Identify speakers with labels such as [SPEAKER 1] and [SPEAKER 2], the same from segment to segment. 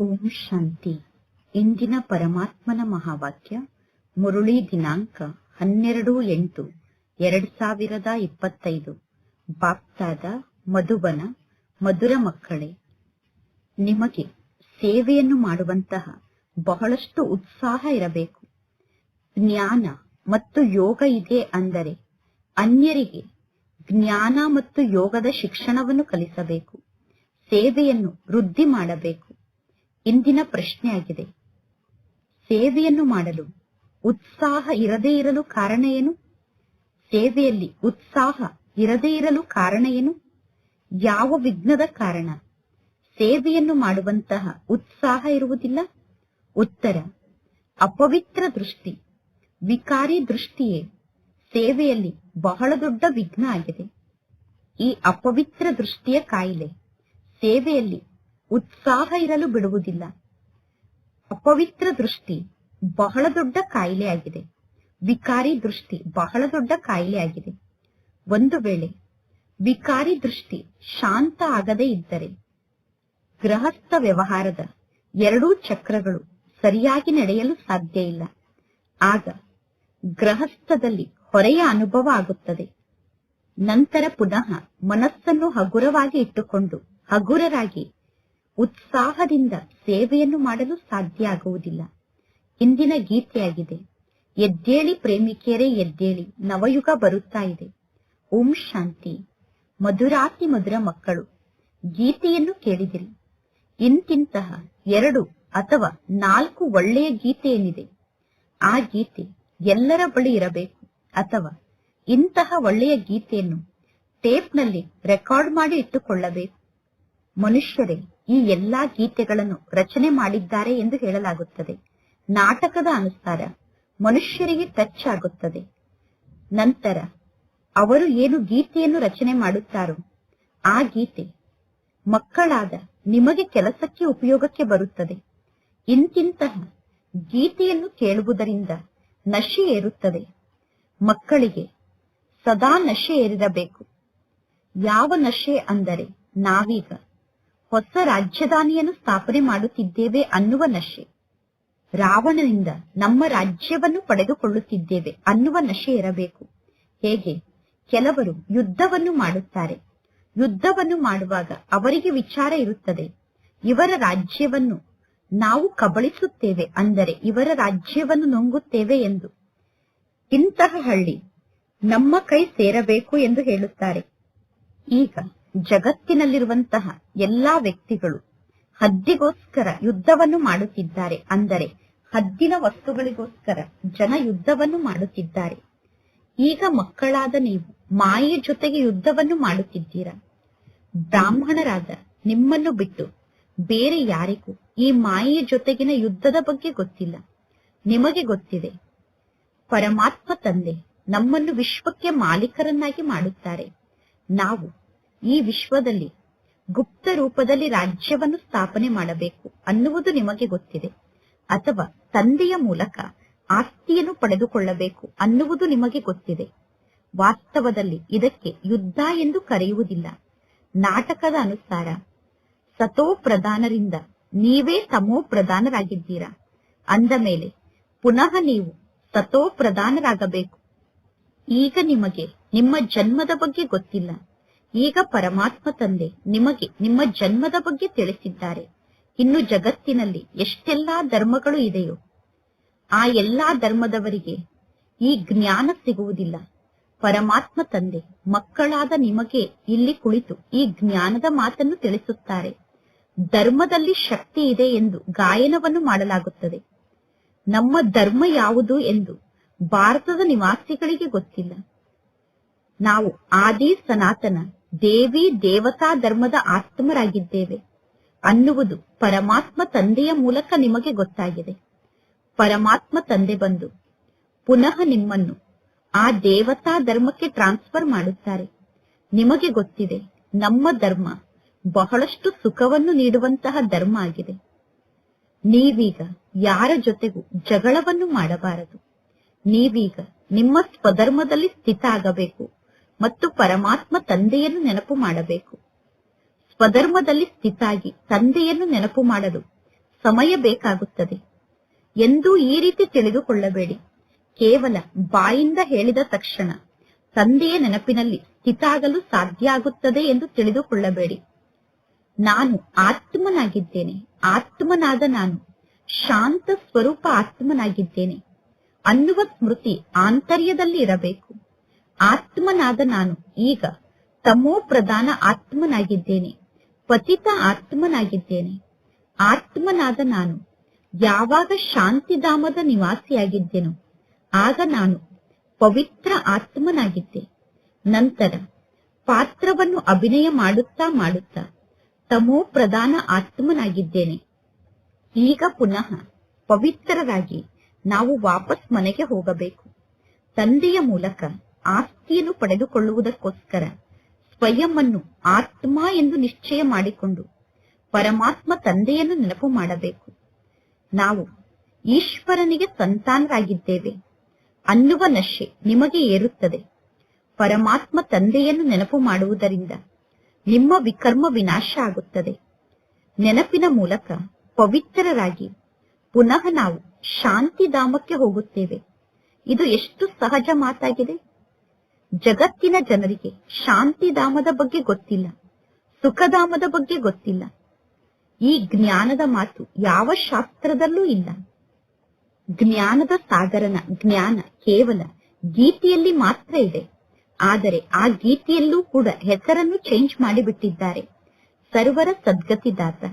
[SPEAKER 1] ಓಂ ಶಾಂತಿ. ಇಂದಿನ ಪರಮಾತ್ಮನ ಮಹಾವಾಕ್ಯ, ಮುರುಳಿ ದಿನಾಂಕ ಹನ್ನೆರಡು ಎಂಟು, ಎರಡ್ ಸಾವಿರದ ಇಪ್ಪತ್ತೈದು. ಬಾಪ್ತಾದ ಮಧುಬನ, ಮಧುರ ಮಕ್ಕಳೇ, ನಿಮಗೆ ಸೇವೆಯನ್ನು ಮಾಡುವಂತಹ ಬಹಳಷ್ಟು ಉತ್ಸಾಹ ಇರಬೇಕು. ಜ್ಞಾನ ಮತ್ತು ಯೋಗ ಇದೆ ಅಂದರೆ ಅನ್ಯರಿಗೆ ಜ್ಞಾನ ಮತ್ತು ಯೋಗದ ಶಿಕ್ಷಣವನ್ನು ಕಲಿಸಬೇಕು. ಸೇವೆಯನ್ನು ವೃದ್ಧಿ ಮಾಡಬೇಕು. ಇಂದಿನ ಪ್ರಶ್ನೆಯಾಗಿದೆ. ಸೇವೆಯನ್ನು ಮಾಡಲು ಉತ್ಸಾಹ ಇರದೇ ಇರಲು ಕಾರಣ ಏನು? ಸೇವೆಯಲ್ಲಿ ಉತ್ಸಾಹ ಇರದೇ ಇರಲು ಕಾರಣ ಏನು? ಯಾವ ವಿಘ್ನದ ಕಾರಣ? ಸೇವೆಯನ್ನು ಮಾಡುವಂತಹ ಉತ್ಸಾಹ ಇರುವುದಿಲ್ಲ. ಉತ್ತರ, ಅಪವಿತ್ರ ದೃಷ್ಟಿ, ವಿಕಾರಿ ದೃಷ್ಟಿಯೇ ಸೇವೆಯಲ್ಲಿ ಬಹಳ ದೊಡ್ಡ ವಿಘ್ನ ಆಗಿದೆ. ಈ ಅಪವಿತ್ರ ದೃಷ್ಟಿಯ ಕಾಯಿಲೆ ಸೇವೆಯಲ್ಲಿ ಉತ್ಸಾಹ ಇರಲು ಬಿಡುವುದಿಲ್ಲ. ಅಪವಿತ್ರ ದೃಷ್ಟಿ ಬಹಳ ದೊಡ್ಡ ಕಾಯಿಲೆಯಾಗಿದೆ ವಿಕಾರಿ ದೃಷ್ಟಿ ಬಹಳ ದೊಡ್ಡ ಕಾಯಿಲೆಯಾಗಿದೆ ಒಂದು ವೇಳೆ ವಿಕಾರಿ ದೃಷ್ಟಿ ಶಾಂತ ಆಗದೇ ಇದ್ದರೆ ಗೃಹಸ್ಥ ವ್ಯವಹಾರದ ಎರಡೂ ಚಕ್ರಗಳು ಸರಿಯಾಗಿ ನಡೆಯಲು ಸಾಧ್ಯ ಇಲ್ಲ. ಆಗ ಗ್ರಹಸ್ಥದಲ್ಲಿ ಹೊರೆಯ ಅನುಭವ ಆಗುತ್ತದೆ. ನಂತರ ಪುನಃ ಮನಸ್ಸನ್ನು ಹಗುರವಾಗಿ ಇಟ್ಟುಕೊಂಡು ಹಗುರರಾಗಿ ಉತ್ಸಾಹದಿಂದ ಸೇವೆಯನ್ನು ಮಾಡಲು ಸಾಧ್ಯ ಆಗುವುದಿಲ್ಲ. ಇಂದಿನ ಗೀತೆಯಾಗಿದೆ, ಎದ್ದೇಳಿ ಪ್ರೇಮಿಕೆಯರೇ, ಎದ್ದೇಳಿ, ನವಯುಗ ಬರುತ್ತಾ ಇದೆ. ಓಂ ಶಾಂತಿ. ಮಧುರಾತಿ ಮಧುರ ಮಕ್ಕಳು, ಗೀತೆಯನ್ನು ಕೇಳಿದಿರಿ. ಇಂತಿಂತಹ ಎರಡು ಅಥವಾ ನಾಲ್ಕು ಒಳ್ಳೆಯ ಗೀತೆ ಏನಿದೆ? ಆ ಗೀತೆ ಎಲ್ಲರ ಬಳಿ ಇರಬೇಕು ಅಥವಾ ಇಂತಹ ಒಳ್ಳೆಯ ಗೀತೆಯನ್ನು ಟೇಪ್ನಲ್ಲಿ ರೆಕಾರ್ಡ್ ಮಾಡಿ ಇಟ್ಟುಕೊಳ್ಳಬೇಕು? ಮನುಷ್ಯರೇ ಈ ಎಲ್ಲಾ ಗೀತೆಗಳನ್ನು ರಚನೆ ಮಾಡಿದ್ದಾರೆ ಎಂದು ಹೇಳಲಾಗುತ್ತದೆ. ನಾಟಕದ ಅನುಸಾರ ಮನುಷ್ಯರಿಗೆ ಟಚ್ ಆಗುತ್ತದೆ. ನಂತರ ಅವರು ಏನು ಗೀತೆಯನ್ನು ರಚನೆ ಮಾಡುತ್ತಾರೋ ಆ ಗೀತೆ ಮಕ್ಕಳಾದ ನಿಮಗೆ ಕೆಲಸಕ್ಕೆ ಉಪಯೋಗಕ್ಕೆ ಬರುತ್ತದೆ. ಇಂತಿಂತಹ ಗೀತೆಯನ್ನು ಕೇಳುವುದರಿಂದ ನಶೆ ಏರುತ್ತದೆ. ಮಕ್ಕಳಿಗೆ ಸದಾ ನಶೆ ಏರಿರಬೇಕು. ಯಾವ ನಶೆ ಅಂದರೆ ನಾವೀಗ ಹೊಸ ರಾಜ್ಯಧಾನಿಯನ್ನು ಸ್ಥಾಪನೆ ಮಾಡುತ್ತಿದ್ದೇವೆ ಅನ್ನುವ ನಶೆ. ರಾವಣನಿಂದ ನಮ್ಮ ರಾಜ್ಯವನ್ನು ಪಡೆದುಕೊಳ್ಳುತ್ತಿದ್ದೇವೆ ಅನ್ನುವ ನಶೆ ಇರಬೇಕು. ಹೇಗೆ? ಕೆಲವರು ಯುದ್ಧವನ್ನು ಮಾಡುತ್ತಾರೆ. ಯುದ್ಧವನ್ನು ಮಾಡುವಾಗ ಅವರಿಗೆ ವಿಚಾರ ಇರುತ್ತದೆ. ಇವರ ರಾಜ್ಯವನ್ನು ನಾವು ಕಬಳಿಸುತ್ತೇವೆ ಅಂದರೆ ಇವರ ರಾಜ್ಯವನ್ನು ನುಂಗುತ್ತೇವೆ ಎಂದು. ಇಂತಹ ಹಳ್ಳಿ ನಮ್ಮ ಕೈ ಸೇರಬೇಕು ಎಂದು ಹೇಳುತ್ತಾರೆ. ಈಗ ಜಗತ್ತಿನಲ್ಲಿರುವಂತಹ ಎಲ್ಲಾ ವ್ಯಕ್ತಿಗಳು ಹದ್ದಿಗೋಸ್ಕರ ಯುದ್ಧವನ್ನು ಮಾಡುತ್ತಿದ್ದಾರೆ. ಅಂದರೆ ಹದ್ದಿನ ವಸ್ತುಗಳಿಗೋಸ್ಕರ ಜನ ಯುದ್ಧವನ್ನು ಮಾಡುತ್ತಿದ್ದಾರೆ. ಈಗ ಮಕ್ಕಳಾದ ನೀವು ಮಾಯೆ ಜೊತೆಗೆ ಯುದ್ಧವನ್ನು ಮಾಡುತ್ತಿದ್ದೀರಾ? ಬ್ರಾಹ್ಮಣರಾದ ನಿಮ್ಮನ್ನು ಬಿಟ್ಟು ಬೇರೆ ಯಾರಿಗೂ ಈ ಮಾಯೆಯ ಜೊತೆಗಿನ ಯುದ್ಧದ ಬಗ್ಗೆ ಗೊತ್ತಿಲ್ಲ. ನಿಮಗೆ ಗೊತ್ತಿದೆ, ಪರಮಾತ್ಮ ತಂದೆ ನಮ್ಮನ್ನು ವಿಶ್ವಕ್ಕೆ ಮಾಲೀಕರನ್ನಾಗಿ ಮಾಡುತ್ತಾರೆ. ನಾವು ಈ ವಿಶ್ವದಲ್ಲಿ ಗುಪ್ತ ರೂಪದಲ್ಲಿ ರಾಜ್ಯವನ್ನು ಸ್ಥಾಪನೆ ಮಾಡಬೇಕು ಅನ್ನುವುದು ನಿಮಗೆ ಗೊತ್ತಿದೆ. ಅಥವಾ ತಂದೆಯ ಮೂಲಕ ಆಸ್ತಿಯನ್ನು ಪಡೆದುಕೊಳ್ಳಬೇಕು ಅನ್ನುವುದು ನಿಮಗೆ ಗೊತ್ತಿದೆ. ವಾಸ್ತವದಲ್ಲಿ ಇದಕ್ಕೆ ಯುದ್ಧ ಎಂದು ಕರೆಯುವುದಿಲ್ಲ. ನಾಟಕದ ಅನುಸಾರ ಸತೋ ಪ್ರಧಾನರಿಂದ ನೀವೇ ತಮೋ ಪ್ರಧಾನರಾಗಿದ್ದೀರಾ? ಅಂದ ಮೇಲೆ ಪುನಃ ನೀವು ಸತೋ ಪ್ರಧಾನರಾಗಬೇಕು. ಈಗ ನಿಮಗೆ ನಿಮ್ಮ ಜನ್ಮದ ಬಗ್ಗೆ ಗೊತ್ತಿಲ್ಲ. ಈಗ ಪರಮಾತ್ಮ ತಂದೆ ನಿಮಗೆ ನಿಮ್ಮ ಜನ್ಮದ ಬಗ್ಗೆ ತಿಳಿಸಿದ್ದಾರೆ. ಇನ್ನು ಜಗತ್ತಿನಲ್ಲಿ ಎಷ್ಟೆಲ್ಲಾ ಧರ್ಮಗಳು ಇದೆಯೋ, ಆ ಎಲ್ಲಾ ಧರ್ಮದವರಿಗೆ ಈ ಜ್ಞಾನ ಸಿಗುವುದಿಲ್ಲ. ಪರಮಾತ್ಮ ತಂದೆ, ಮಕ್ಕಳಾದ ನಿಮಗೆ ಇಲ್ಲಿ ಕುಳಿತು ಈ ಜ್ಞಾನದ ಮಾತನ್ನು ತಿಳಿಸುತ್ತಾರೆ. ಧರ್ಮದಲ್ಲಿ ಶಕ್ತಿ ಇದೆ ಎಂದು ಗಾಯನವನ್ನು ಮಾಡಲಾಗುತ್ತದೆ. ನಮ್ಮ ಧರ್ಮ ಯಾವುದು ಎಂದು ಭಾರತದ ನಿವಾಸಿಗಳಿಗೆ ಗೊತ್ತಿಲ್ಲ. ನಾವು ಆದಿ ಸನಾತನ ದೇವಿ ದೇವತಾ ಧರ್ಮದ ಆತ್ಮರಾಗಿದ್ದೇವೆ. ಅನ್ನುವುದು ಪರಮಾತ್ಮ ತಂದೆಯ ಮೂಲಕ ನಿಮಗೆ ಗೊತ್ತಾಗಿದೆ. ಪರಮಾತ್ಮ ತಂದೆ ಬಂದು ಪುನಃ ನಿಮ್ಮನ್ನು ಆ ದೇವತಾ ಧರ್ಮಕ್ಕೆ ಟ್ರಾನ್ಸ್ಫರ್ ಮಾಡುತ್ತಾರೆ. ನಿಮಗೆ ಗೊತ್ತಿದೆ, ನಮ್ಮ ಧರ್ಮ ಬಹಳಷ್ಟು ಸುಖವನ್ನು ನೀಡುವಂತಹ ಧರ್ಮ ಆಗಿದೆ. ನೀವೀಗ ಯಾರ ಜೊತೆಗೂ ಜಗಳವನ್ನು ಮಾಡಬಾರದು. ನೀವೀಗ ನಿಮ್ಮ ಸ್ವಧರ್ಮದಲ್ಲಿ ಸ್ಥಿತ ಆಗಬೇಕು. ಮತ್ತು ಪರಮಾತ್ಮ ತಂದೆಯನ್ನು ನೆನಪು ಮಾಡಬೇಕು. ಸ್ವಧರ್ಮದಲ್ಲಿ ಸ್ಥಿತಾಗಿ ತಂದೆಯನ್ನು ನೆನಪು ಮಾಡಲು ಸಮಯ ಬೇಕಾಗುತ್ತದೆ. ಎಂದು ಈ ರೀತಿ ತಿಳಿದುಕೊಳ್ಳಬೇಡಿ. ಕೇವಲ ಬಾಯಿಂದ ಹೇಳಿದ ತಕ್ಷಣ ತಂದೆಯ ನೆನಪಿನಲ್ಲಿ ಸ್ಥಿತಾಗಲು ಸಾಧ್ಯ ಆಗುತ್ತದೆ ಎಂದು ತಿಳಿದುಕೊಳ್ಳಬೇಡಿ. ನಾನು ಆತ್ಮನಾಗಿದ್ದೇನೆ. ಆತ್ಮನಾದ ನಾನು ಶಾಂತ ಸ್ವರೂಪ ಆತ್ಮನಾಗಿದ್ದೇನೆ ಅನ್ನುವ ಸ್ಮೃತಿ ಆಂತರ್ಯದಲ್ಲಿ ಇರಬೇಕು. ಆತ್ಮನಾದ ನಾನು. ಈಗ ತಮೋ ಪ್ರಧಾನ ಆತ್ಮನಾಗಿದ್ದೇನೆ. ಪತಿತ ಆತ್ಮನಾಗಿದ್ದೇನೆ. ಆತ್ಮನಾದ ನಾನು. ಯಾವಾಗ ಶಾಂತಿಧಾಮದ ನಿವಾಸಿಯಾಗಿದ್ದೆನೋ, ಆಗ ನಾನು ಪವಿತ್ರ ಆತ್ಮನಾಗಿದ್ದೆ. ನಂತರ ಪಾತ್ರವನ್ನು ಅಭಿನಯ ಮಾಡುತ್ತಾ ಮಾಡುತ್ತಾ ತಮೋ ಪ್ರಧಾನ ಆತ್ಮನಾಗಿದ್ದೇನೆ. ಈಗ ಪುನಃ ಪವಿತ್ರರಾಗಿ ನಾವು ವಾಪಸ್ ಮನೆಗೆ ಹೋಗಬೇಕು. ತಂದೆಯ ಮೂಲಕ ಆಸ್ತಿಯನ್ನು ಪಡೆದುಕೊಳ್ಳುವುದಕ್ಕೋಸ್ಕರ ಸ್ವಯಂ ಆತ್ಮ ಎಂದು ನಿಶ್ಚಯ ಮಾಡಿಕೊಂಡು ಪರಮಾತ್ಮ ತಂದೆಯನ್ನು ನೆನಪು ಮಾಡಬೇಕು. ನಾವು ಈಶ್ವರನಿಗೆ ಸಂತಾನರಾಗಿದ್ದೇವೆ. ಅನ್ನುವ ನಶೆ ನಿಮಗೆ ಏರುತ್ತದೆ. ಪರಮಾತ್ಮ ತಂದೆಯನ್ನು ನೆನಪು ಮಾಡುವುದರಿಂದ ನಿಮ್ಮ ವಿಕರ್ಮ ವಿನಾಶ ಆಗುತ್ತದೆ. ನೆನಪಿನ ಮೂಲಕ ಪವಿತ್ರರಾಗಿ ಪುನಃ ನಾವು ಶಾಂತಿಧಾಮಕ್ಕೆ ಹೋಗುತ್ತೇವೆ. ಇದು ಎಷ್ಟು ಸಹಜ ಮಾತಾಗಿದೆ? ಜಗತ್ತಿನ ಜನರಿಗೆ ಶಾಂತಿಧಾಮದ ಬಗ್ಗೆ ಗೊತ್ತಿಲ್ಲ, ಸುಖಧಾಮದ ಬಗ್ಗೆ ಗೊತ್ತಿಲ್ಲ. ಈ ಜ್ಞಾನದ ಮಾತು ಯಾವ ಶಾಸ್ತ್ರದಲ್ಲೂ ಇಲ್ಲ. ಜ್ಞಾನದ ಸಾಗರನ ಜ್ಞಾನ ಕೇವಲ ಗೀತೆಯಲ್ಲಿ ಮಾತ್ರ ಇದೆ. ಆದರೆ ಆ ಗೀತೆಯಲ್ಲೂ ಕೂಡ ಹೆಸರನ್ನು ಚೇಂಜ್ ಮಾಡಿಬಿಟ್ಟಿದ್ದಾರೆ. ಸರ್ವರ ಸದ್ಗತಿದಾತ,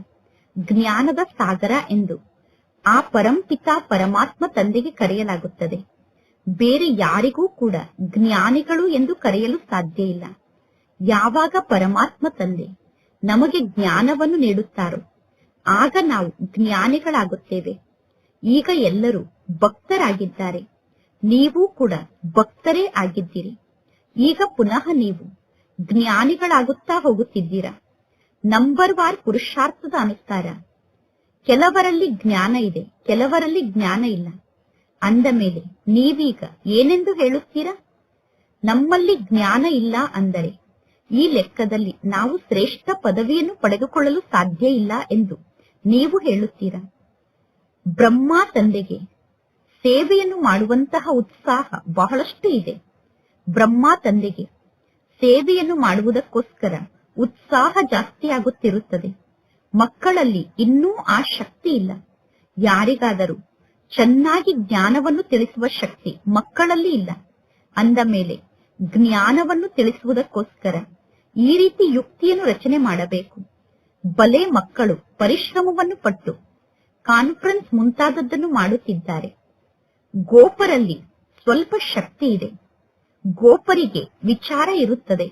[SPEAKER 1] ಜ್ಞಾನದ ಸಾಗರ ಎಂದು ಆ ಪರಂಪಿತ ಪರಮಾತ್ಮ ತಂದೆಗೆ ಕರೆಯಲಾಗುತ್ತದೆ. ಬೇರೆ ಯಾರಿಗೂ ಕೂಡ ಜ್ಞಾನಿಗಳು ಎಂದು ಕರೆಯಲು ಸಾಧ್ಯ ಇಲ್ಲ. ಯಾವಾಗ ಪರಮಾತ್ಮ ತಂದೆ ನಮಗೆ ಜ್ಞಾನವನ್ನು ನೀಡುತ್ತಾರೋ, ಆಗ ನಾವು ಜ್ಞಾನಿಗಳಾಗುತ್ತೇವೆ. ಈಗ ಎಲ್ಲರೂ ಭಕ್ತರಾಗಿದ್ದಾರೆ. ನೀವು ಕೂಡ ಭಕ್ತರೇ ಆಗಿದ್ದೀರಿ. ಈಗ ಪುನಃ ನೀವು ಜ್ಞಾನಿಗಳಾಗುತ್ತಾ ಹೋಗುತ್ತಿದ್ದೀರಾ? ನಂಬರ್ ವಾರ್ ಪುರುಷಾರ್ಥದ ಅನುಸಾರ. ಕೆಲವರಲ್ಲಿ ಜ್ಞಾನ ಇದೆ, ಕೆಲವರಲ್ಲಿ ಜ್ಞಾನ ಇಲ್ಲ. ಅಂದ ಮೇಲೆ, ನೀವೀಗ ಏನೆಂದು ಹೇಳುತ್ತೀರಾ? ನಮ್ಮಲ್ಲಿ ಜ್ಞಾನ ಇಲ್ಲ ಅಂದರೆ, ಈ ಲೆಕ್ಕದಲ್ಲಿ ನಾವು ಶ್ರೇಷ್ಠ ಪದವಿಯನ್ನು ಪಡೆದುಕೊಳ್ಳಲು ಸಾಧ್ಯ ಇಲ್ಲ ಎಂದು ನೀವು ಹೇಳುತ್ತೀರಾ? ಬ್ರಹ್ಮ ತಂದೆಗೆ ಸೇವೆಯನ್ನು ಮಾಡುವಂತಹ ಉತ್ಸಾಹ ಬಹಳಷ್ಟು ಇದೆ. ಬ್ರಹ್ಮ ತಂದೆಗೆ ಸೇವೆಯನ್ನು ಮಾಡುವುದಕ್ಕೋಸ್ಕರ ಉತ್ಸಾಹ ಜಾಸ್ತಿಯಾಗುತ್ತಿರುತ್ತದೆ ಮಕ್ಕಳಲ್ಲಿ ಇನ್ನೂ ಆ ಶಕ್ತಿ ಇಲ್ಲ. ಯಾರಿಗಾದರೂ ಚೆನ್ನಾಗಿ ಜ್ಞಾನವನ್ನು ತಿಳಿಸುವ ಶಕ್ತಿ ಮಕ್ಕಳಲ್ಲಿ ಇಲ್ಲ. ಅಂದ ಮೇಲೆ, ಜ್ಞಾನವನ್ನು ತಿಳಿಸುವುದಕ್ಕೋಸ್ಕರ ಈ ರೀತಿ ಯುಕ್ತಿಯನ್ನು ರಚನೆ ಮಾಡಬೇಕು. ಬಲೆ ಮಕ್ಕಳು ಪರಿಶ್ರಮವನ್ನು ಪಟ್ಟು ಕಾನ್ಫರೆನ್ಸ್ ಮುಂತಾದದ್ದನ್ನು ಮಾಡುತ್ತಿದ್ದಾರೆ. ಗೋಪರಲ್ಲಿ ಸ್ವಲ್ಪ ಶಕ್ತಿ ಇದೆ. ಗೋಪರಿಗೆ ವಿಚಾರ ಇರುತ್ತದೆ.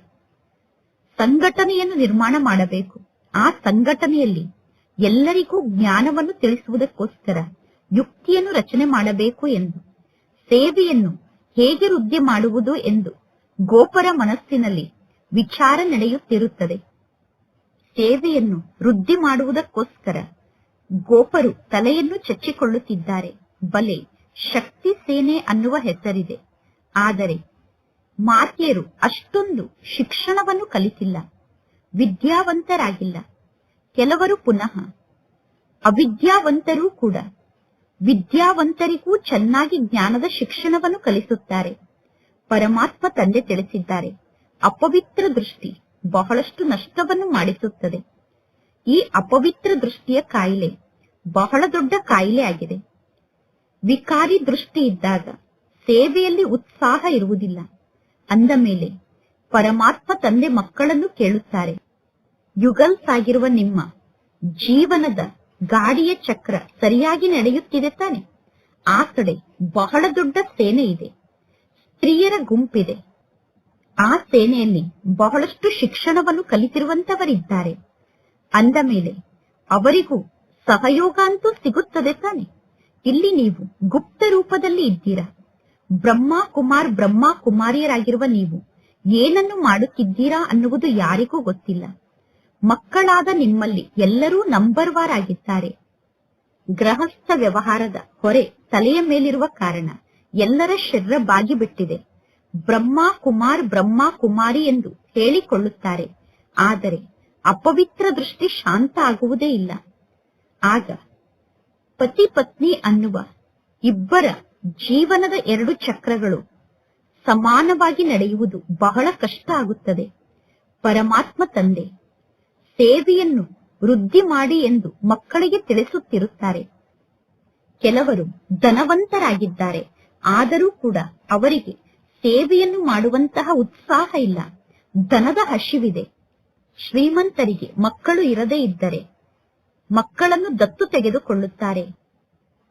[SPEAKER 1] ಸಂಘಟನೆಯನ್ನು ನಿರ್ಮಾಣ ಮಾಡಬೇಕು. ಆ ಸಂಘಟನೆಯಲ್ಲಿ ಎಲ್ಲರಿಗೂ ಜ್ಞಾನವನ್ನು ತಿಳಿಸುವುದಕ್ಕೋಸ್ಕರ ಯುಕ್ತಿಯನ್ನು ರಚನೆ ಮಾಡಬೇಕು ಎಂದು, ಸೇವೆಯನ್ನು ಹೇಗೆ ವೃದ್ಧಿ ಮಾಡುವುದು ಎಂದು ಗೋಪರ ಮನಸ್ಸಿನಲ್ಲಿ ವಿಚಾರ ನಡೆಯುತ್ತಿರುತ್ತದೆ. ಸೇವೆಯನ್ನು ವೃದ್ಧಿ ಮಾಡುವುದಕ್ಕೋಸ್ಕರ ಗೋಪರು ತಲೆಯನ್ನು ಚಚ್ಚಿಕೊಳ್ಳುತ್ತಿದ್ದಾರೆ. ಬಲೆ ಶಕ್ತಿ ಸೇನೆ ಅನ್ನುವ ಹೆಸರಿದೆ. ಆದರೆ ಮಾತೆಯರು ಅಷ್ಟೊಂದು ಶಿಕ್ಷಣವನ್ನು ಕಲಿತಿಲ್ಲ, ವಿದ್ಯಾವಂತರಾಗಿಲ್ಲ. ಕೆಲವರು ಪುನಃ ಅವಿದ್ಯಾವಂತರೂ ಕೂಡ ವಿದ್ಯಾವಂತರಿಗೂ ಚೆನ್ನಾಗಿ ಜ್ಞಾನದ ಶಿಕ್ಷಣವನ್ನು ಕಲಿಸುತ್ತಾರೆ. ಪರಮಾತ್ಮ ತಂದೆ ತಿಳಿಸಿದ್ದಾರೆ. ಅಪವಿತ್ರ ದೃಷ್ಟಿ ಬಹಳಷ್ಟು ನಷ್ಟವನ್ನು ಮಾಡಿಸುತ್ತದೆ. ಈ ಅಪವಿತ್ರ ದೃಷ್ಟಿಯ ಕಾಯಿಲೆ ಬಹಳ ದೊಡ್ಡ ಕಾಯಿಲೆ ಆಗಿದೆ. ವಿಕಾರಿ ದೃಷ್ಟಿ ಇದ್ದಾಗ ಸೇವೆಯಲ್ಲಿ ಉತ್ಸಾಹ ಇರುವುದಿಲ್ಲ. ಅಂದ ಮೇಲೆ ಪರಮಾತ್ಮ ತಂದೆ ಮಕ್ಕಳನ್ನು ಕೇಳುತ್ತಾರೆ. ಯುಗಲ್ಸ್ ಆಗಿರುವ ನಿಮ್ಮ ಜೀವನದ ಗಾಡಿಯ ಚಕ್ರ ಸರಿಯಾಗಿ ನಡೆಯುತ್ತಿದೆ ತಾನೆ. ಆ ಕಡೆ ಬಹಳ ದೊಡ್ಡ ಸೇನೆ ಇದೆ. ಸ್ತ್ರೀಯರ ಗುಂಪಿದೆ. ಆ ಸೇನೆಯಲ್ಲಿ ಬಹಳಷ್ಟು ಶಿಕ್ಷಣವನ್ನು ಕಲಿತಿರುವಂತವರಿದ್ದಾರೆ. ಅಂದ ಮೇಲೆ ಅವರಿಗೂ ಸಹಯೋಗ ಅಂತೂ ಸಿಗುತ್ತದೆ ತಾನೆ. ಇಲ್ಲಿ ನೀವು ಗುಪ್ತ ರೂಪದಲ್ಲಿ ಇದ್ದೀರಾ? ಬ್ರಹ್ಮ ಕುಮಾರ್ ಬ್ರಹ್ಮ ಕುಮಾರಿಯರಾಗಿರುವ ನೀವು ಏನನ್ನು ಮಾಡುತ್ತಿದ್ದೀರಾ ಅನ್ನುವುದು ಯಾರಿಗೂ ಗೊತ್ತಿಲ್ಲ. ಮಕ್ಕಳಾದ ನಿಮ್ಮಲ್ಲಿ ಎಲ್ಲರೂ ನಂಬರ್ ವಾರ್ ಆಗಿದ್ದಾರೆ. ಗೃಹಸ್ಥ ವ್ಯವಹಾರದ ಹೊರೆ ತಲೆಯ ಮೇಲಿರುವ ಕಾರಣ ಎಲ್ಲರ ಶರೀರ ಬಾಗಿಬಿಟ್ಟಿದೆ ಬ್ರಹ್ಮ ಕುಮಾರ್ ಬ್ರಹ್ಮ ಕುಮಾರಿ ಎಂದು ಹೇಳಿಕೊಳ್ಳುತ್ತಾರೆ. ಆದರೆ ಅಪವಿತ್ರ ದೃಷ್ಟಿ ಶಾಂತ ಆಗುವುದೇ ಇಲ್ಲ. ಆಗ ಪತಿ ಪತ್ನಿ ಅನ್ನುವ ಇಬ್ಬರ ಜೀವನದ ಎರಡು ಚಕ್ರಗಳು ಸಮಾನವಾಗಿ ನಡೆಯುವುದು ಬಹಳ ಕಷ್ಟ ಆಗುತ್ತದೆ. ಪರಮಾತ್ಮ ತಂದೆ ಸೇವೆಯನ್ನು ವೃದ್ಧಿ ಮಾಡಿ ಎಂದು ಮಕ್ಕಳಿಗೆ ತಿಳಿಸುತ್ತಿರುತ್ತಾರೆ. ಕೆಲವರು ಧನವಂತರಾಗಿದ್ದಾರೆ, ಆದರೂ ಕೂಡ ಅವರಿಗೆ ಸೇವೆಯನ್ನು ಮಾಡುವಂತಹ ಉತ್ಸಾಹ ಇಲ್ಲ, ಧನದ ಹಸಿವಿದೆ. ಶ್ರೀಮಂತರಿಗೆ ಮಕ್ಕಳು ಇರದೇ ಇದ್ದರೆ ಮಕ್ಕಳನ್ನು ದತ್ತು ತೆಗೆದುಕೊಳ್ಳುತ್ತಾರೆ.